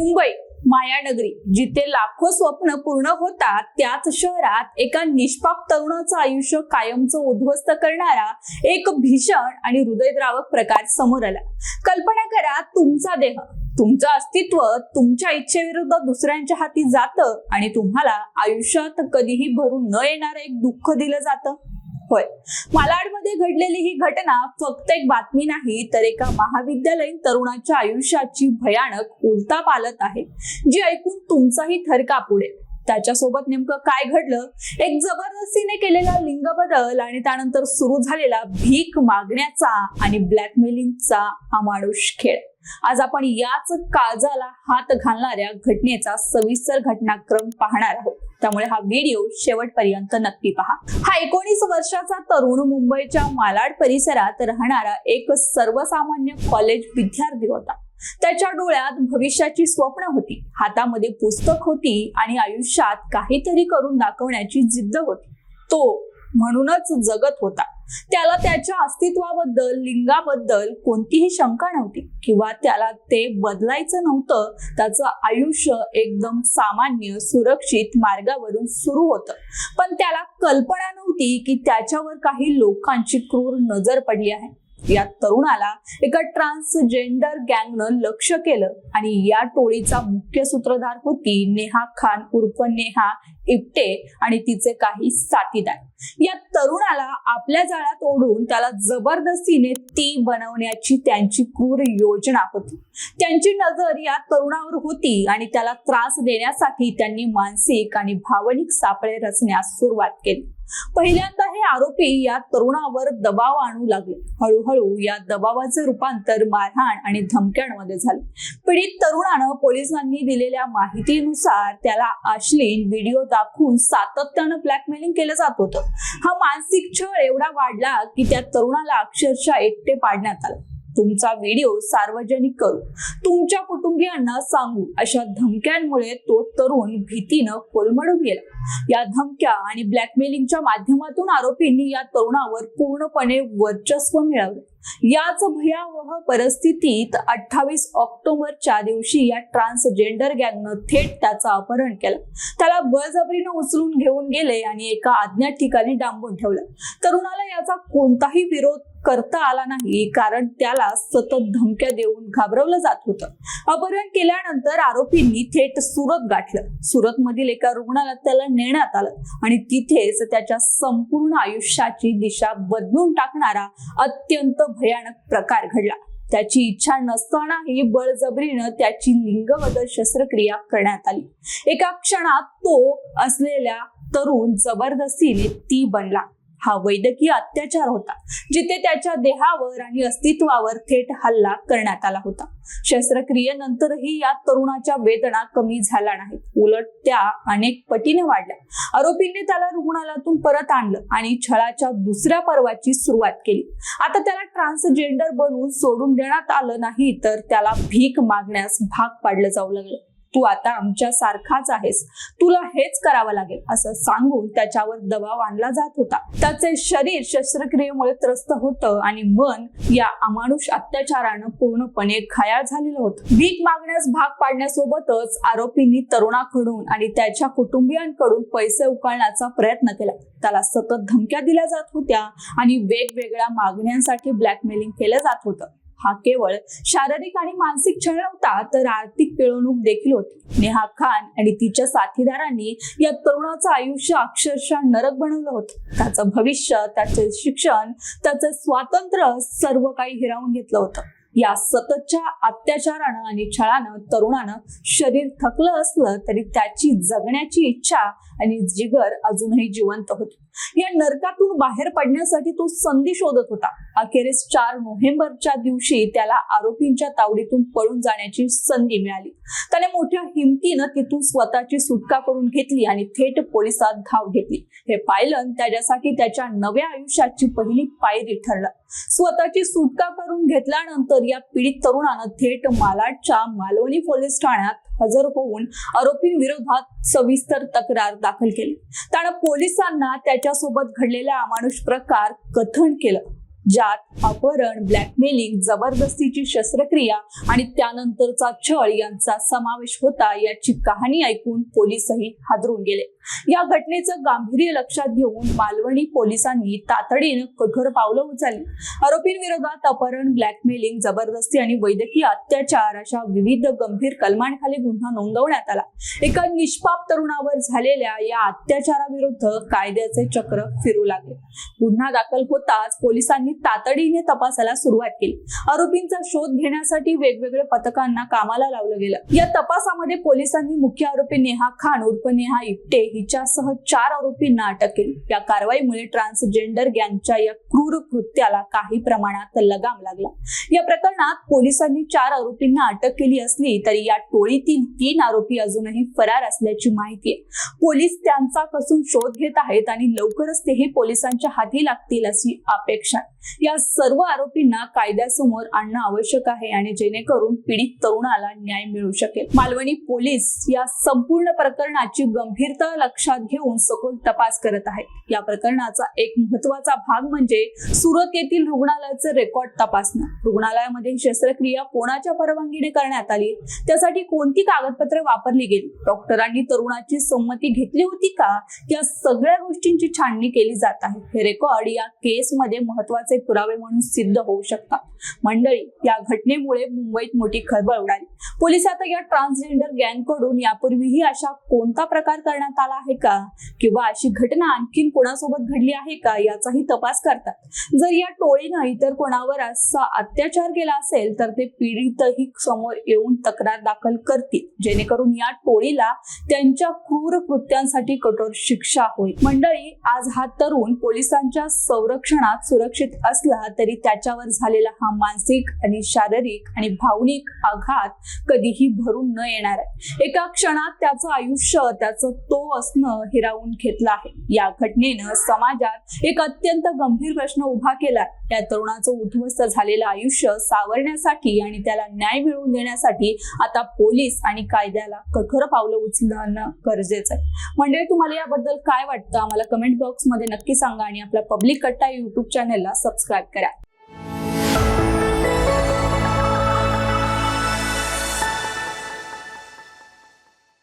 मुंबई मायानगरी जिथे लाखो स्वप्न पूर्ण होतात त्याच शहरात एका निष्पाप तरुणाचं आयुष्य कायमचं उद्ध्वस्त करणारा एक भीषण आणि हृदयद्रावक प्रकार समोर आला. कल्पना करा तुमचा देह तुमचं अस्तित्व तुमच्या इच्छेविरुद्ध दुसऱ्यांच्या हाती जातं आणि तुम्हाला आयुष्यात कधीही भरून न येणारं एक दुःख दिलं जातं. होय. मालाडमध्ये घडलेली ही घटना फक्त एक बातमी नाही तर एका महाविद्यालयीन तरुणाच्या आयुष्याची भयानक उलता पालत आहे जी ऐकून तुमचाही थरकाप उडेल. त्याच्यासोबत नेमकं काय घडलं? एक जबरदस्तीने केलेला लिंग बदल आणि त्यानंतर सुरू झालेला भीक मागण्याचा आणि ब्लॅकमेलिंगचा अमानुष खेळ. आज आपण याच काळजाला हात घालणाऱ्या घटनेचा सविस्तर घटनाक्रम पाहणार आहोत. त्यामुळे हा व्हिडिओ शेवटपर्यंत नक्की पहा. हा एकोणीस वर्षाचा तरुण मुंबईच्या मालाड परिसरात राहणारा एक सर्वसामान्य कॉलेज विद्यार्थी होता. त्याच्या डोळ्यात भविष्याची स्वप्न होती. हातामध्ये पुस्तक होती आणि आयुष्यात काहीतरी करून दाखवण्याची जिद्द होती. तो म्हणूनच जगत होता. त्याला त्याच्या अस्तित्वाबद्दल लिंगाबद्दल कोणतीही शंका नव्हती. किंवा त्याला ते बदलायचं नव्हतं त्याचं आयुष्य एकदम सामान्य सुरक्षित मार्गावरून सुरू होतं. पण त्याला कल्पना नव्हती की त्याच्यावर काही लोकांची क्रूर नजर पडली आहे. या तरुणाला एका ट्रान्सजेंडर गँगनं लक्ष केलं आणि या टोळीचा मुख्य सूत्रधार होती नेहा खान उर्फ नेहा इप्टे आणि तिचे काही साथीदार. या तरुणाला आपल्या जाळ्यात ओढून त्याला जबरदस्तीने ती बनवण्याची त्यांची क्रूर योजना होती. त्यांची नजर या तरुणावर होती आणि त्याला त्रास देण्यासाठी त्यांनी मानसिक आणि भावनिक सापळे रचण्यास सुरुवात केली. पहिल्यांदा हे आरोपी या तरुणावर दबाव आणू लागले. हळूहळू या दबावाचे रूपांतर मारहाण आणि धमक्यांमध्ये झाले. पीडित तरुणानं पोलिसांनी दिलेल्या माहितीनुसार त्याला अश्लील व्हिडिओ दाखवून सातत्यानं ब्लॅकमेलिंग केलं जात होतं. हा मानसिक छळ एवढा वाढला की त्या तरुणाला अक्षरशः एकटे पाडण्यात आलं. तुमचा व्हिडिओ सार्वजनिक करू. तुमच्या कुटुंबियांना सांगू अशा धमक्यांमुळे तो तरुण भीतीनं कोलमडून गेला. या धमक्या आणि ब्लॅकमेलिंगच्या माध्यमातून आरोपींनी या तरुणावर पूर्णपणे वर्चस्व मिळवले. याच भयावह परिस्थितीत अठ्ठावीस ऑक्टोबरच्या दिवशी या ट्रान्सजेंडर गँगनं थेट त्याचं अपहरण केलं. त्याला बळजबरीनं उचलून घेऊन गेले आणि एका अज्ञात ठिकाणी डांबून ठेवलं. तरुणाला याचा कोणताही विरोध करता आला नाही कारण त्याला सतत धमक्या देऊन घाबरवलं जात होतं. अपहरण केल्यानंतर आरोपींनी थेट सुरत गाठलं. सुरत मधील एका रुग्णालयात त्याला नेण्यात आलं आणि तिथेच त्याच्या संपूर्ण आयुष्याची दिशा बदलून टाकणारा अत्यंत भयानक प्रकार घडला. त्याची इच्छा नसतानाही बळजबरीनं त्याची लिंगबदल शस्त्रक्रिया करण्यात आली. एका क्षणात तो असलेल्या तरुण जबरदस्तीने ती बनला. हा वैद्यकीय अत्याचार होता जिथे त्याच्या देहावर आणि अस्तित्वावर थेट हल्ला करण्यात आला होता. शस्त्रक्रियेनंतरही या तरुणाच्या वेदना कमी झाल्या नाहीत. उलट त्या अनेक पटीने वाढल्या. आरोपींनी त्याला रुग्णालयातून परत आणलं आणि छळाच्या दुसऱ्या पर्वाची सुरुवात केली. आता त्याला ट्रान्सजेंडर बनवून सोडून देण्यात आलं नाही तर त्याला भीक मागण्यास भाग पाडलं जाऊ लागलं. तू आता आमच्या सारखाच आहेस. तुला हेच करावं लागेल. असं सांगून त्याच्यावर दबाव आणला जात होता. त्याचे शरीर शस्त्रक्रियेमुळे त्रस्त होतं आणि मन या अमानुष अत्याचारानं पूर्णपणे घायाळ झालेलं होतं. भीक मागण्यास भाग पाडण्यासोबतच आरोपींनी तरुणाकडून आणि त्याच्या कुटुंबियांकडून पैसे उकळण्याचा प्रयत्न केला. त्याला सतत धमक्या दिल्या जात होत्या आणि वेगवेगळ्या मागण्यांसाठी ब्लॅकमेलिंग केलं जात होतं. हा केवळ शारीरिक आणि मानसिक छळ नव्हता तर आर्थिक पिळवणूक देखील होती. नेहा खान आणि तिच्या साथीदारांनी या तरुणाचं आयुष्य अक्षरशः नरक बनवलं होतं. त्याचं भविष्य त्याचे शिक्षण त्याचं स्वातंत्र्य सर्व काही हिरावून घेतलं होतं. या सततच्या अत्याचारानं आणि छळानं तरुणानं शरीर थकलं असलं तरी त्याची जगण्याची इच्छा आणि जिगर अजूनही जिवंत होती. या नरकातून बाहेर पडण्यासाठी तो संधी शोधत होता. अखेरीस चार नोव्हेंबरच्या दिवशी त्याला आरोपींच्या तावडीतून पळून जाण्याची संधी मिळाली. त्याने मोठ्या हिमतीनं तिथून स्वतःची सुटका करून घेतली आणि थेट पोलिसात धाव घेतली. हे पायलन त्याच्यासाठी त्याच्या नव्या आयुष्याची पहिली पायरी ठरलं. स्वतःची सुटका करून घेतल्यानंतर या पीडित तरुणानं थेट मालाडच्या मालवणी पोलीस ठाण्यात हजर होऊन आरोपींविरोधात सविस्तर तक्रार दाखल केली. त्यानं पोलिसांना त्याच्यासोबत घडलेला अमानुष प्रकार कथन केलं ज्यात अपहरण ब्लॅकमेलिंग जबरदस्तीची शस्त्रक्रिया आणि त्यानंतरचा छळ यांचा समावेश होता याची कहाणी ऐकून पोलीसही हादरून गेले. या घटनेचं गांभीर्य लक्षात घेऊन मालवणी पोलिसांनी तातडीनं कठोर पावलं उचलली. आरोपींविरोधात अपहरण ब्लॅकमेलिंग जबरदस्ती आणि वैद्यकीय अत्याचार अशा विविध गंभीर कलमांखाली गुन्हा नोंदवण्यात आला. एका निष्पाप तरुणावर झालेल्या या अत्याचाराविरुद्ध कायद्याचे चक्र फिरू लागले. गुन्हा दाखल होताच पोलिसांनी तातडीने तपासाला सुरुवात केली. आरोपींचा शोध घेण्यासाठी वेगवेगळ्या पथकांना कामाला लावलं गेलं. या तपासामध्ये पोलिसांनी मुख्य आरोपी नेहा खान उर्फ नेहा इट्टे हिच्यासह चार आरोपींना अटक केली. या कारवाईमुळे ट्रान्सजेंडर गँगच्या या क्रूर कृत्याला काही प्रमाणात लगाम लागला. या प्रकरणात पोलिसांनी चार आरोपींना अटक केली असली तरी या टोळीतील तीन आरोपी अजूनही फरार असल्याची माहिती आहे. पोलीस त्यांचा कसून शोध घेत आहेत आणि लवकरच तेही पोलिसांच्या हाती लागतील अशी अपेक्षा आहे. या सर्व आरोपींना कायद्यासमोर आणणं आवश्यक आहे आणि जेणेकरून पीडित तरुणाला न्याय मिळू शकेल. मालवणी पोलीस या संपूर्ण प्रकरणाची गंभीरता लक्षात घेऊन सखोल तपास करत आहेत. या प्रकरणाचा एक महत्त्वाचा भाग म्हणजे सुरत येथील रुग्णालयाचे रेकॉर्ड तपासणं. रुग्णालयामध्ये शस्त्रक्रिया कोणाच्या परवानगीने करण्यात आली? त्यासाठी कोणती कागदपत्रे वापरली गेली? डॉक्टरांनी तरुणाची संमती घेतली होती का? या सगळ्या गोष्टींची छाननी केली जात आहे. हे रेकॉर्ड या केसमध्ये महत्त्वाचे पुरावे म्हणून सिद्ध होऊ शकतात. मंडळी या घटनेमुळे मुंबईत मोठी खळबळ उडाली. पोलीस आता या ट्रान्सजेंडर गँगकडून यापूर्वीही अशा कोणता प्रकार करण्यात आला आहे का? किंवा अशी घटना आणखीन कोणासोबत घडली आहे का? याचाही तपास करतात. जर या टोळीनं इतर कोणावर असा अत्याचार केला असेल तर ते पीडितही समोर येऊन तक्रार दाखल करतील. जेणेकरून या टोळीला त्यांच्या क्रूर कृत्यांसाठी कठोर शिक्षा होईल. मंडळी आज हा तरुण पोलिसांच्या संरक्षणात सुरक्षित असला तरी त्याच्यावर झालेला हा मानसिक आणि शारीरिक आणि भावनिक आघात कधीही भरून न येणार आहे. एका क्षणात त्याचं आयुष्य त्याचं तो असणं हिरावून घेतलं आहे. या घटनेनं समाजात एक अत्यंत गंभीर प्रश्न उभा केला या तरुणाचं उद्ध्वस्त झालेलं आयुष्य सावरण्यासाठी आणि त्याला न्याय मिळवून देण्यासाठी आता पोलीस आणि कायद्याला कठोर पावलं उचलणं गरजेचं आहे. म्हणजे तुम्हाला याबद्दल काय वाटतं? आम्हाला कमेंट बॉक्समध्ये नक्की सांगा आणि आपल्या पब्लिक कट्टा युट्यूब चॅनलला सबस्क्राईब करा.